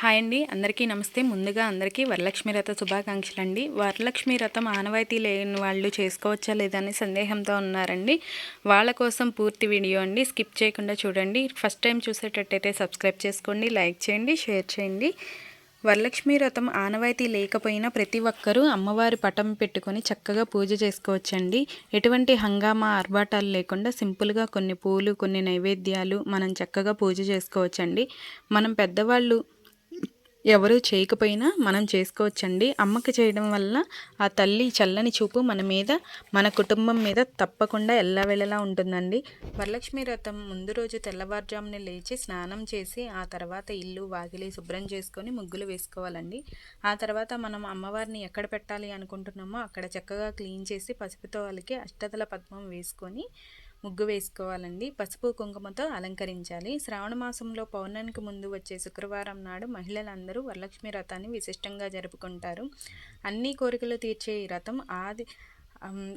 Hi అండి. అందరికీ నమస్తే. ముందుగా అందరికీ వరలక్ష్మి రథ శుభాకాంక్షలు అండి వరలక్ష్మి రథం ఆనవాయితీ లేని వాళ్ళు చేసుకోవచ్చా లేదని సందేహంతో ఉన్నారండి. వాళ్ళ కోసం పూర్తి వీడియో అండి. స్కిప్ చేయకుండా చూడండి. ఫస్ట్ టైం చూసేటట్టయితే సబ్స్క్రైబ్ చేసుకోండి లైక్ చేయండి షేర్ చేయండి. వరలక్ష్మి రథం ఆనవాయితీ లేకపోయినా ప్రతి ఒక్కరూ అమ్మవారి పటం పెట్టుకొని చక్కగా పూజ చేసుకోవచ్చండి. ఎటువంటి హంగామా ఆర్భాటాలు లేకుండా సింపుల్గా కొన్ని పూలు కొన్ని నైవేద్యాలు మనం చక్కగా పూజ చేసుకోవచ్చండి. మనం పెద్దవాళ్ళు ఎవరు చేయకపోయినా మనం చేసుకోవచ్చండి. అమ్మకి చేయడం వల్ల ఆ తల్లి చల్లని చూపు మన మీద మన కుటుంబం మీద తప్పకుండా ఎల్లవెళ్ళలా ఉంటుందండి. వరలక్ష్మి వ్రతం ముందు రోజు తెల్లవారుజామున లేచి స్నానం చేసి ఆ తర్వాత ఇల్లు వాకిలి శుభ్రం చేసుకొని ముగ్గులు వేసుకోవాలండి. ఆ తర్వాత మనం అమ్మవారిని ఎక్కడ పెట్టాలి అనుకుంటున్నామో అక్కడ చక్కగా క్లీన్ చేసి పసుపుతో వాళ్ళకి అష్టదల పద్మం వేసుకొని ముగ్గు వేసుకోవాలండి. పసుపు కుంకుమతో అలంకరించాలి. శ్రావణ మాసంలో పౌర్ణమికి ముందు వచ్చే శుక్రవారం నాడు మహిళలందరూ వరలక్ష్మి రథాన్ని విశిష్టంగా జరుపుకుంటారు. అన్ని కోరికలు తీర్చే ఈ రథం ఆది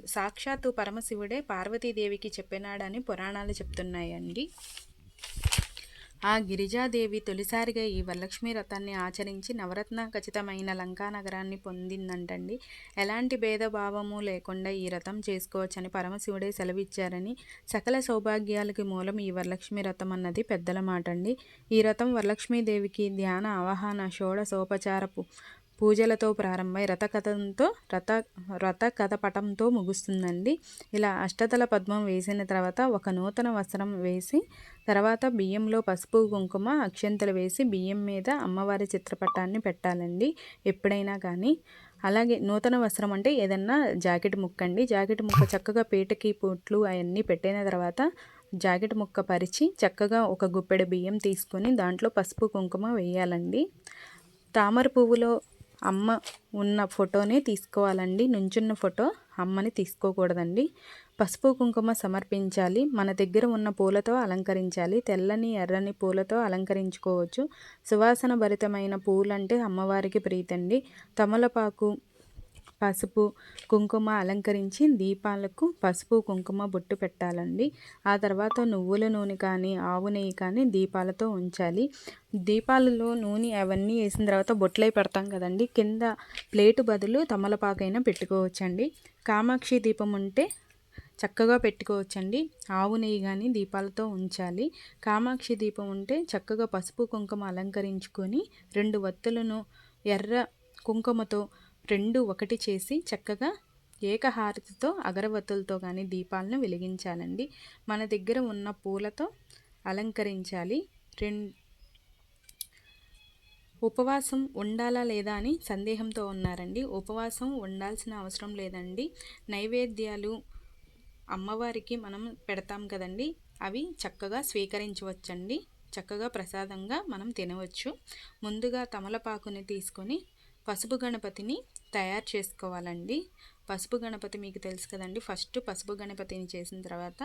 సాక్షాత్తు పరమశివుడే పార్వతీదేవికి చెప్పినాడని పురాణాలు చెప్తున్నాయండి. ఆ గిరిజాదేవి తొలిసారిగా ఈ వరలక్ష్మి రథాన్ని ఆచరించి నవరత్న ఖచ్చితమైన లంకా నగరాన్ని పొందిందంటండి. ఎలాంటి భేదభావము లేకుండా ఈ రథం చేసుకోవచ్చని పరమశివుడే సెలవిచ్చారని సకల సౌభాగ్యాలకి మూలం ఈ వరలక్ష్మి రథం అన్నది పెద్దల మాట అండి ఈ రథం వరలక్ష్మీదేవికి ధ్యాన అవహాన షోడశోపచారపు పూజలతో ప్రారంభమై రథకథంతో రథ రథ కథ పటంతో ముగుస్తుందండి. ఇలా అష్టదల పద్మం వేసిన తర్వాత ఒక నూతన వస్త్రం వేసి తర్వాత బియ్యంలో పసుపు కుంకుమ అక్షంతలు వేసి బియ్యం మీద అమ్మవారి చిత్రపటాన్ని పెట్టాలండి ఎప్పుడైనా కానీ. అలాగే నూతన వస్త్రం అంటే ఏదన్నా జాకెట్ ముక్క అండి జాకెట్ ముక్క చక్కగా పీటకి పొట్లు అవన్నీ పెట్టిన తర్వాత జాకెట్ ముక్క పరిచి చక్కగా ఒక గుప్పెడు బియ్యం తీసుకొని దాంట్లో పసుపు కుంకుమ వేయాలండి. తామర పువ్వులో అమ్మ ఉన్న ఫోటోనే తీసుకోవాలండి. నుంచున్న ఫోటో అమ్మని తీసుకోకూడదండి. పసుపు కుంకుమ సమర్పించాలి. మన దగ్గర ఉన్న పూలతో అలంకరించాలి. తెల్లని ఎర్రని పూలతో అలంకరించుకోవచ్చు. సువాసన భరితమైన పూలంటే అమ్మవారికి ప్రీతండి. తమలపాకు పసుపు కుంకుమ అలంకరించి దీపాలకు పసుపు కుంకుమ బొట్టు పెట్టాలండి. ఆ తర్వాత నువ్వుల నూనె కానీ ఆవు నెయ్యి కానీ దీపాలతో ఉంచాలి. దీపాలలో నూనె అవన్నీ వేసిన తర్వాత బొట్లై పెడతాం కదండి. కింద ప్లేటు బదులు తమలపాకైనా పెట్టుకోవచ్చండి. కామాక్షి దీపం ఉంటే చక్కగా పెట్టుకోవచ్చండి. ఆవు నెయ్యి కానీ దీపాలతో ఉంచాలి. కామాక్షి దీపం ఉంటే చక్కగా పసుపు కుంకుమ అలంకరించుకొని రెండు వత్తులను ఎర్ర కుంకుమతో రెండు ఒకటి చేసి చక్కగా ఏకహారతితో అగరవత్తులతో కానీ దీపాలను వెలిగించాలండి. మన దగ్గర ఉన్న పూలతో అలంకరించాలి. రెండు ఉపవాసం ఉండాలా లేదా అని సందేహంతో ఉన్నారండి. ఉపవాసం ఉండాల్సిన అవసరం లేదండి. నైవేద్యాలు అమ్మవారికి మనం పెడతాం కదండి. అవి చక్కగా స్వీకరించవచ్చండి. చక్కగా ప్రసాదంగా మనం తినవచ్చు. ముందుగా తమలపాకుని తీసుకొని పసుపు గణపతిని తయారు చేసుకోవాలండి. పసుపు గణపతి మీకు తెలుసు కదండి. ఫస్ట్ పసుపు గణపతిని చేసిన తర్వాత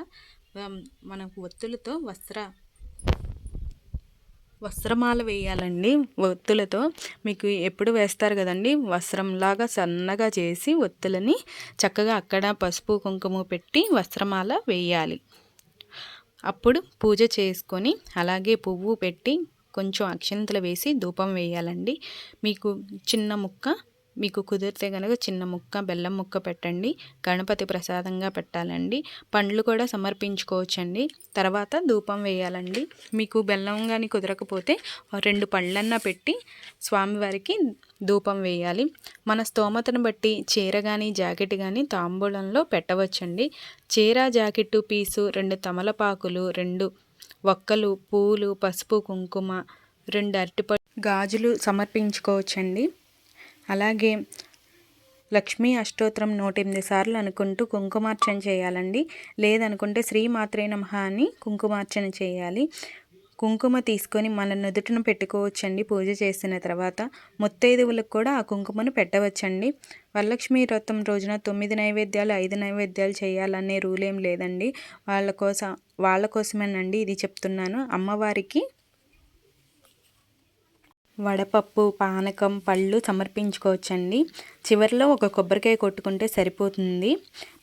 మనకు ఒత్తులతో వస్త్ర వస్త్రమాల వేయాలండి. ఒత్తులతో మీకు ఎప్పుడు వేస్తారు కదండి? వస్త్రంలాగా సన్నగా చేసి ఒత్తులని చక్కగా అక్కడ పసుపు కుంకుమ పెట్టి వస్త్రమాల వేయాలి. అప్పుడు పూజ చేసుకొని అలాగే పువ్వు పెట్టి కొంచెం అక్షంతలు వేసి ధూపం వేయాలండి. మీకు చిన్న ముక్క మీకు కుదిరితే కనుక చిన్న ముక్క బెల్లం ముక్క పెట్టండి. గణపతి ప్రసాదంగా పెట్టాలండి. పండ్లు కూడా సమర్పించుకోవచ్చండి. తర్వాత ధూపం వేయాలండి. మీకు బెల్లం కానీ కుదరకపోతే రెండు పళ్ళన్నా పెట్టి స్వామివారికి ధూపం వేయాలి. మన స్తోమతను బట్టి చీర కానీ జాకెట్ కానీ తాంబూలంలో పెట్టవచ్చండి. చీర జాకెట్టు పీసు రెండు తమలపాకులు రెండు ఒక్కలు పూలు పసుపు కుంకుమ రెండు అరటిపళ్ళు గాజులు సమర్పించుకోవచ్చండి. అలాగే లక్ష్మీ అష్టోత్తరం నూట ఎనిమిది సార్లు అనుకుంటూ కుంకుమార్చన చేయాలండి. లేదనుకుంటే శ్రీ మాత్రే అని కుంకుమార్చన చేయాలి. కుంకుమ తీసుకొని మన నుదుటిన పెట్టుకోవచ్చండి పూజ చేసిన తర్వాత. ముత్తైదువులకు కూడా ఆ కుంకుమను పెట్టవచ్చండి. వరలక్ష్మి వ్రతం రోజున తొమ్మిది నైవేద్యాలు ఐదు నైవేద్యాలు చేయాలనే రూల్ ఏం లేదండి. వాళ్ళ కోసం వాళ్ళ కోసమేనండి ఇది చెప్తున్నాను. అమ్మవారికి వడపప్పు పానకం పళ్ళు సమర్పించుకోవచ్చండి. చివరిలో ఒక కొబ్బరికాయ కొట్టుకుంటే సరిపోతుంది.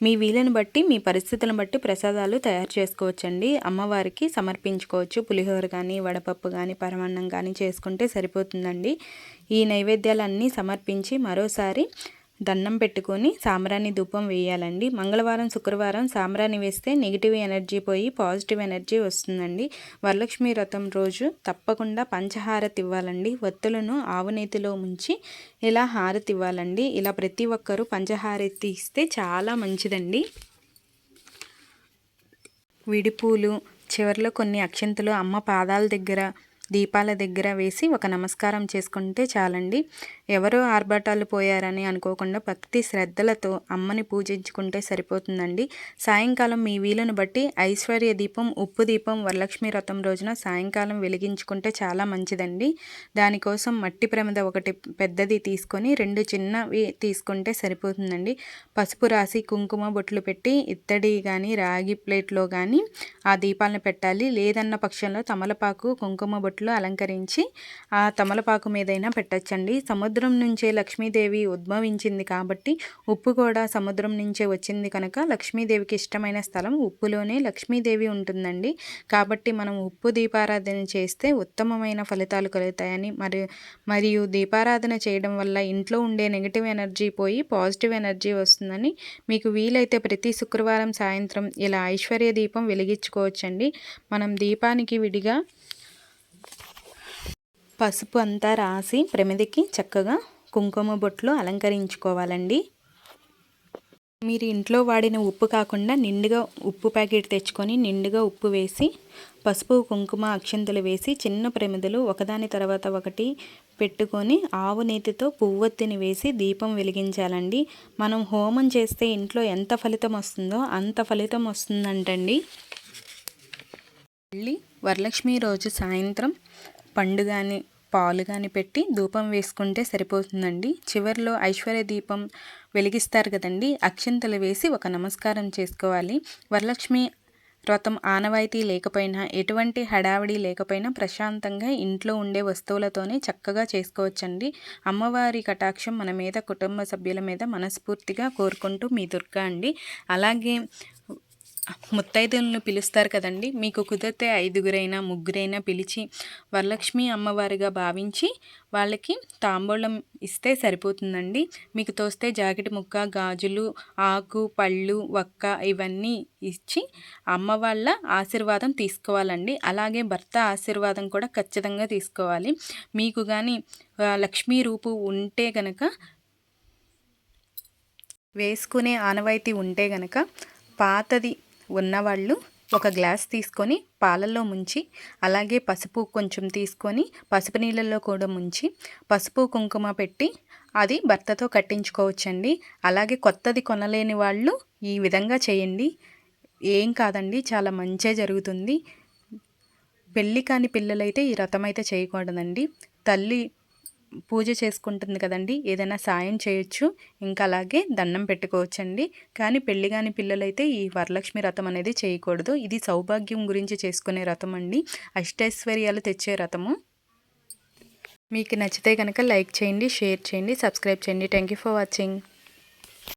మీ వీలుని బట్టి మీ పరిస్థితులను బట్టి ప్రసాదాలు తయారు చేసుకోవచ్చండి. అమ్మవారికి సమర్పించుకోవచ్చు. పులిహోర కానీ వడపప్పు కానీ పరమాన్నం కానీ చేసుకుంటే సరిపోతుందండి. ఈ నైవేద్యాలన్నీ సమర్పించి మరోసారి దండం పెట్టుకొని సాంబ్రాణి ధూపం వేయాలండి. మంగళవారం శుక్రవారం సాంబ్రాణి వేస్తే నెగిటివ్ ఎనర్జీ పోయి పాజిటివ్ ఎనర్జీ వస్తుందండి. వరలక్ష్మి వ్రతం రోజు తప్పకుండా పంచహారతి ఇవ్వాలండి. ఒత్తులను ఆవునేతిలో ముంచి ఇలా హారతి ఇవ్వాలండి. ఇలా ప్రతి ఒక్కరూ పంచహారతి ఇస్తే చాలా మంచిదండి. విడిపూలు చివరిలో కొన్ని అక్షంతలు అమ్మ పాదాల దగ్గర దీపాల దగ్గర వేసి ఒక నమస్కారం చేసుకుంటే చాలండి. ఎవరో ఆర్భాటాలు పోయారని అనుకోకుండా భక్తి శ్రద్ధలతో అమ్మని పూజించుకుంటే సరిపోతుందండి. సాయంకాలం మీ వీలును బట్టి ఐశ్వర్య దీపం ఉప్పు దీపం వరలక్ష్మి వ్రతం రోజున సాయంకాలం వెలిగించుకుంటే చాలా మంచిదండి. దానికోసం మట్టి ప్రమిద ఒకటి పెద్దది తీసుకొని రెండు చిన్నవి తీసుకుంటే సరిపోతుందండి. పసుపు రాసి కుంకుమ బొట్లు పెట్టి ఇత్తడి కానీ రాగి ప్లేట్లో కానీ ఆ దీపాలను పెట్టాలి. లేదన్న పక్షంలో తమలపాకు కుంకుమ బొట్లు అలంకరించి ఆ తమలపాకు మీదైనా పెట్టచ్చండి. సముద్ర సముద్రం నుంచే లక్ష్మీదేవి ఉద్భవించింది కాబట్టి ఉప్పు కూడా సముద్రం నుంచే వచ్చింది కనుక లక్ష్మీదేవికి ఇష్టమైన స్థలం ఉప్పులోనే లక్ష్మీదేవి ఉంటుందండి. కాబట్టి మనం ఉప్పు దీపారాధన చేస్తే ఉత్తమమైన ఫలితాలు కలుగుతాయని మరియు మరియు దీపారాధన చేయడం వల్ల ఇంట్లో ఉండే నెగిటివ్ ఎనర్జీ పోయి పాజిటివ్ ఎనర్జీ వస్తుందని మీకు వీలైతే ప్రతి శుక్రవారం సాయంత్రం ఇలా ఐశ్వర్య దీపం వెలిగించుకోవచ్చండి. మనం దీపానికి విడిగా పసుపు అంతా రాసి ప్రమిదికి చక్కగా కుంకుమ బొట్లు అలంకరించుకోవాలండి. మీరు ఇంట్లో వాడిన ఉప్పు కాకుండా నిండుగా ఉప్పు ప్యాకెట్ తెచ్చుకొని నిండుగా ఉప్పు వేసి పసుపు కుంకుమ అక్షంతలు వేసి చిన్న ప్రమిదలు ఒకదాని తర్వాత ఒకటి పెట్టుకొని ఆవు నేతితో పువ్వొత్తిని వేసి దీపం వెలిగించాలండి. మనం హోమం చేస్తే ఇంట్లో ఎంత ఫలితం వస్తుందో అంత ఫలితం వస్తుందంటండి. మళ్ళీ వరలక్ష్మి రోజు సాయంత్రం పండు కానీ పాలు కానీ పెట్టి ధూపం వేసుకుంటే సరిపోతుందండి. చివరిలో ఐశ్వర్య దీపం వెలిగిస్తారు కదండి. అక్షంతలు వేసి ఒక నమస్కారం చేసుకోవాలి. వరలక్ష్మి వ్రతం ఆనవాయితీ లేకపోయినా ఎటువంటి హడావిడి లేకపోయినా ప్రశాంతంగా ఇంట్లో ఉండే వస్తువులతోనే చక్కగా చేసుకోవచ్చండి. అమ్మవారి కటాక్షం మన మీద కుటుంబ సభ్యుల మీద మనస్ఫూర్తిగా కోరుకుంటూ మీ దుర్గా అండి. అలాగే ముత్తైదులను పిలుస్తారు కదండి. మీకు కుదిరితే ఐదుగురైనా ముగ్గురైనా పిలిచి వరలక్ష్మి అమ్మవారిగా భావించి వాళ్ళకి తాంబూలం ఇస్తే సరిపోతుందండి. మీకు తోస్తే జాకెట్ ముక్క గాజులు ఆకు పళ్ళు వక్క ఇవన్నీ ఇచ్చి అమ్మ వాళ్ళ ఆశీర్వాదం తీసుకోవాలండి. అలాగే భర్త ఆశీర్వాదం కూడా ఖచ్చితంగా తీసుకోవాలి. మీకు కానీ లక్ష్మీ రూపు ఉంటే గనక వేసుకునే ఆనవాయితీ ఉంటే గనక పాతది ఉన్నవాళ్ళు ఒక గ్లాస్ తీసుకొని పాలల్లో ముంచి అలాగే పసుపు కొంచెం తీసుకొని పసుపు నీళ్ళల్లో కూడా ముంచి పసుపు కుంకుమ పెట్టి అది భర్తతో కట్టించుకోవచ్చండి. అలాగే కొత్తది కొనలేని వాళ్ళు ఈ విధంగా చేయండి. ఏం కాదండి చాలా మంచే జరుగుతుంది. పెళ్ళి కాని పిల్లలైతే ఈ రథం అయితే చేయకూడదండి. తల్లి పూజ చేసుకుంటుంది కదండి ఏదైనా సాయం చేయొచ్చు. ఇంకా అలాగే దండం పెట్టుకోవచ్చండి. కానీ పెళ్ళి కాని పిల్లలైతే ఈ వరలక్ష్మి రథం అనేది చేయకూడదు. ఇది సౌభాగ్యం గురించి చేసుకునే రథం అండి. అష్టైశ్వర్యాలు తెచ్చే రథము మీకు నచ్చితే కనుక లైక్ చేయండి షేర్ చేయండి సబ్స్క్రైబ్ చేయండి. Thank you for watching.